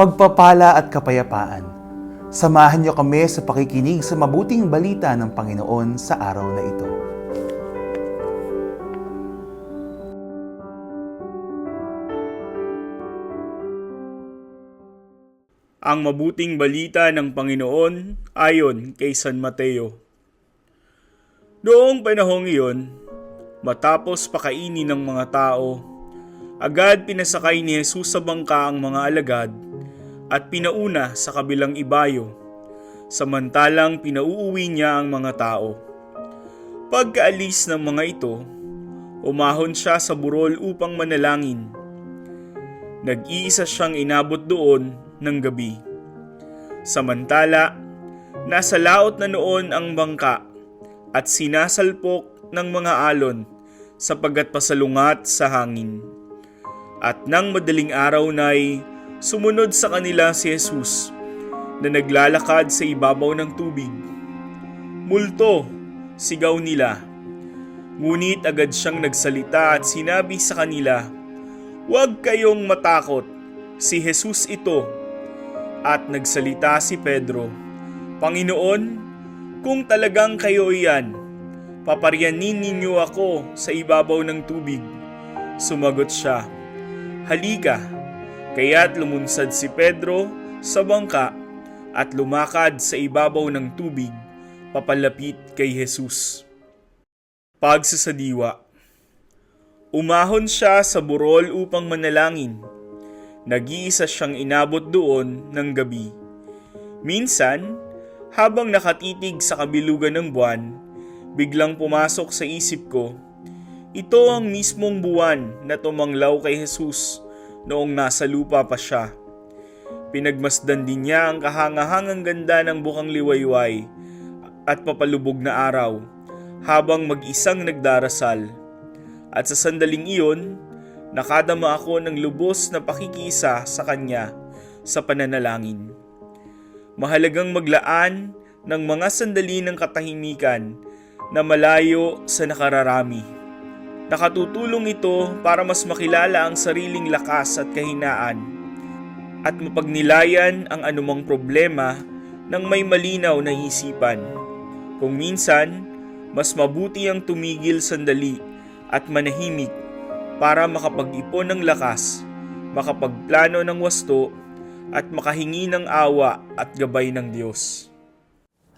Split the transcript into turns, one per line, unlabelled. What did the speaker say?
pagpapala at kapayapaan. Samahan niyo kami sa pakikinig sa mabuting balita ng Panginoon sa araw na ito.
Ang mabuting balita ng Panginoon ayon kay San Mateo. Noong panahong iyon, matapos pakainin ng mga tao, agad pinasakay ni Jesus sa bangka ang mga alagad at pinauna sa kabilang ibayo, samantalang pinauuwi niya ang mga tao. Pagkaalis ng mga ito, umahon siya sa burol upang manalangin. Nag-iisa siyang inabot doon ng gabi. Samantala, nasa laot na noon ang bangka at sinasalpok ng mga alon sapagat pasalungat sa hangin. At nang madaling araw na'y sumunod sa kanila si Jesus na naglalakad sa ibabaw ng tubig. Multo, sigaw nila. Ngunit agad siyang nagsalita at sinabi sa kanila, Huwag kayong matakot, si Jesus ito. At nagsalita si Pedro, Panginoon, kung talagang kayo iyan, paparyanin ninyo ako sa ibabaw ng tubig. Sumagot siya, Halika, kaya't lumunsad si Pedro sa bangka at lumakad sa ibabaw ng tubig papalapit kay Jesus. Pagsasadiwa Umahon siya sa burol upang manalangin. Nag-iisa siyang inabot doon ng gabi. Minsan, habang nakatitig sa kabilugan ng buwan, biglang pumasok sa isip ko, ito ang mismong buwan na tumanglaw kay Jesus noong nasa lupa pa siya. Pinagmasdan din niya ang kahangahangang ganda ng bukang liwayway at papalubog na araw habang mag-isang nagdarasal. At sa sandaling iyon, nakadama ako ng lubos na pakikisa sa kanya sa pananalangin. Mahalagang maglaan ng mga sandali ng katahimikan na malayo sa nakararami. Nakatutulong ito para mas makilala ang sariling lakas at kahinaan at mapagnilayan ang anumang problema ng may malinaw na isipan. Kung minsan, mas mabuti ang tumigil sandali at manahimik para makapag-ipon ng lakas, makapagplano ng wasto, at makahingi ng awa at gabay ng Diyos.